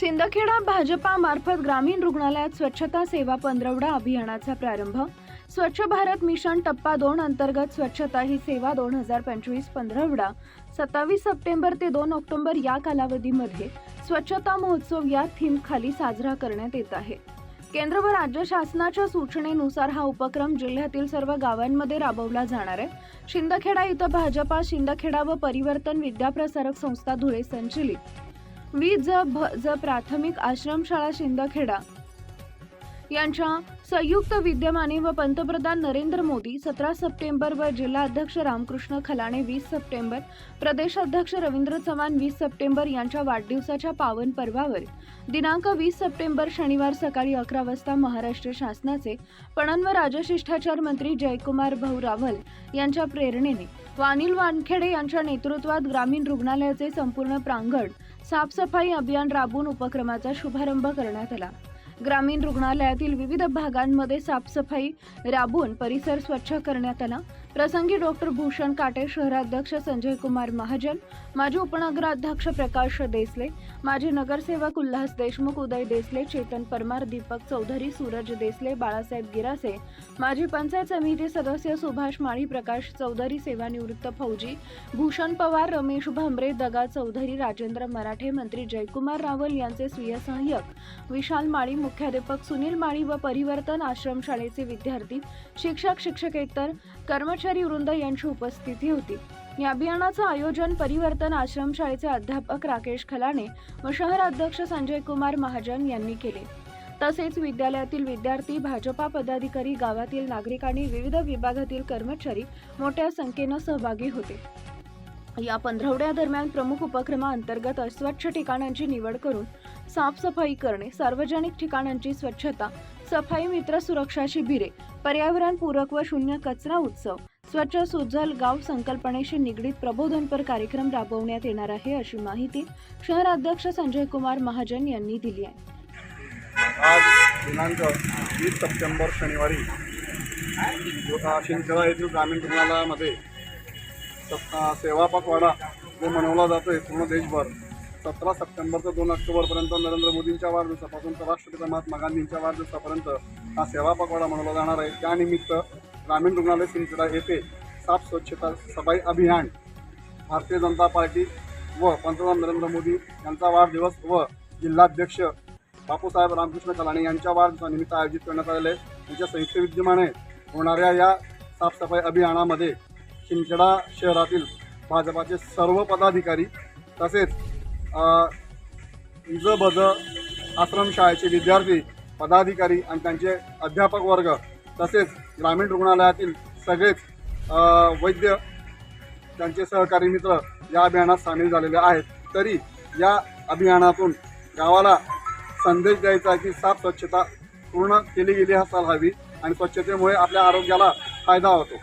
शिंदखेडा भाजपा मार्फत ग्रामीण रुग्णालयात स्वच्छता सेवा पंधरवडा अभियानाचा प्रारंभ. स्वच्छ भारत मिशन टप्पा दोन अंतर्गत स्वच्छता ही सेवा दोन हजार पंचवीस पंधरवडा. सत्तावीस सप्टेंबर ते दोन ऑक्टोबर या कालावधीमध्ये स्वच्छता महोत्सव या थीम खाली साजरा करण्यात येत आहे. केंद्र व राज्य शासनाच्या सूचनेनुसार हा उपक्रम जिल्ह्यातील सर्व गावांमध्ये राबवला जाणार आहे. शिंदखेडा इथं भाजपा शिंदखेडा व परिवर्तन विद्याप्रसारक संस्था धुळे संचलित. वी ज भ ज प्राथमिक आश्रमशाळा शिंदखेडा. यांच्या संयुक्त विद्यमाने व पंतप्रधान नरेंद्र मोदी सतरा सप्टेंबर व जिल्हाध्यक्ष रामकृष्ण खलाणे वीस सप्टेंबर प्रदेशाध्यक्ष रवींद्र चव्हाण वीस सप्टेंबर यांच्या वाढदिवसाच्या पावन पर्वावर. दिनांक वीस सप्टेंबर शनिवार सकाळी अकरा वाजता महाराष्ट्र शासनाचे पणन व राजशिष्टाचार मंत्री जयकुमार भाऊ रावल यांच्या प्रेरणेने वानिल वानखेडे यांच्या नेतृत्वात ग्रामीण रुग्णालयाचे संपूर्ण प्रांगण साफसफाई अभियान राबवून उपक्रमाचा शुभारंभ करण्यात आला. ग्रामीण रुग्णालयातील विविध भागांमध्ये साफसफाई राबवून परिसर स्वच्छ करण्यात आला. प्रसंगी डॉक्टर भूषण काटे शहराध्यक्ष संजय कुमार महाजन माजी उपनगराध्यक्ष प्रकाश देसले माजी नगरसेवक उल्हास देशमुख उदय देसले चेतन परमार दीपक चौधरी सूरज देसले बाळासाहेब गिरासे माजी पंचायत समिती सदस्य सुभाष माळी प्रकाश चौधरी सेवानिवृत्त फौजी भूषण पवार रमेश भांबरे दगा चौधरी राजेंद्र मराठे मंत्री जयकुमार रावल यांचे स्वीय सहाय्यक विशाल माळी मुख्याध्यापक सुनील माळी व परिवर्तन आश्रमशाळेचे विद्यार्थी शिक्षक शिक्षकेतर कर्मचारी वृंद यांची उपस्थिती होती. या अभियानाचं आयोजन परिवर्तन आश्रमशाळेचे अध्यापक राकेश खलाणे व शहर अध्यक्ष संजय कुमार महाजन यांनी केले. तसेच विद्यालयातील विद्यार्थी भाजपा पदाधिकारी गावातील नागरिक आणि विविध विभागातील कर्मचारी मोठ्या संख्येनं सहभागी होते. या पंधरवड्यादरम्यान प्रमुख उपक्रमाअंतर्गत अस्वच्छ ठिकाणांची निवड करून साफसफाई करणे सार्वजनिक ठिकाणांची स्वच्छता सफाई मित्र सुरक्षा शिबिरे पर्यावरण पूरक व शून्य कचरा उत्सव स्वच्छ सुजल गाव संकल्पनेशी निगडीत प्रबोधनपर कार्यक्रम राबवण्यात येणार आहे अशी माहिती शहर अध्यक्ष संजय कुमार महाजन यांनी दिली आहे. आज दिनांक वीस सप्टेंबर शनिवारी शिंदखेडा येथील ग्रामीण रुग्णालयामध्ये सेवा पखवाडा जो मनवला जातो आहे पूर्ण देशभर सतरा सप्टेंबर ते दोन ऑक्टोबरपर्यंत नरेंद्र मोदींच्या वाढदिवसापासून तर राष्ट्रपिता महात्मा गांधींच्या वाढदिवसापर्यंत हा सेवा पखवाडा मनवला जाणार आहे. त्यानिमित्त ग्रामीण रुग्णालय शिंदखेडा येथे साफ स्वच्छता सफाई अभियान भारतीय जनता पार्टी व पंतप्रधान नरेंद्र मोदी यांचा वाढदिवस व जिल्हाध्यक्ष बापूसाहेब रामकृष्ण कलाणी यांच्या वाढदिवसानिमित्त आयोजित करण्यात आलेले यांच्या संयुक्त विद्यमाने होणाऱ्या या साफसफाई अभियानामध्ये शिंदखेडा शहरातील भाजपाचे सर्व पदाधिकारी तसेच इज बज आश्रमशाळेचे विद्यार्थी पदाधिकारी आणि त्यांचे अध्यापक वर्ग तसेच ग्रामीण रुग्णालयातील सगळेच वैद्य त्यांचे सहकारी मित्र या अभियानात सामील झालेले आहेत. तरी या अभियानातून गावाला संदेश द्यायचा की साफ स्वच्छता पूर्ण केली गेली असायला हवी आणि स्वच्छतेमुळे आपल्या आरोग्याला फायदा होतो.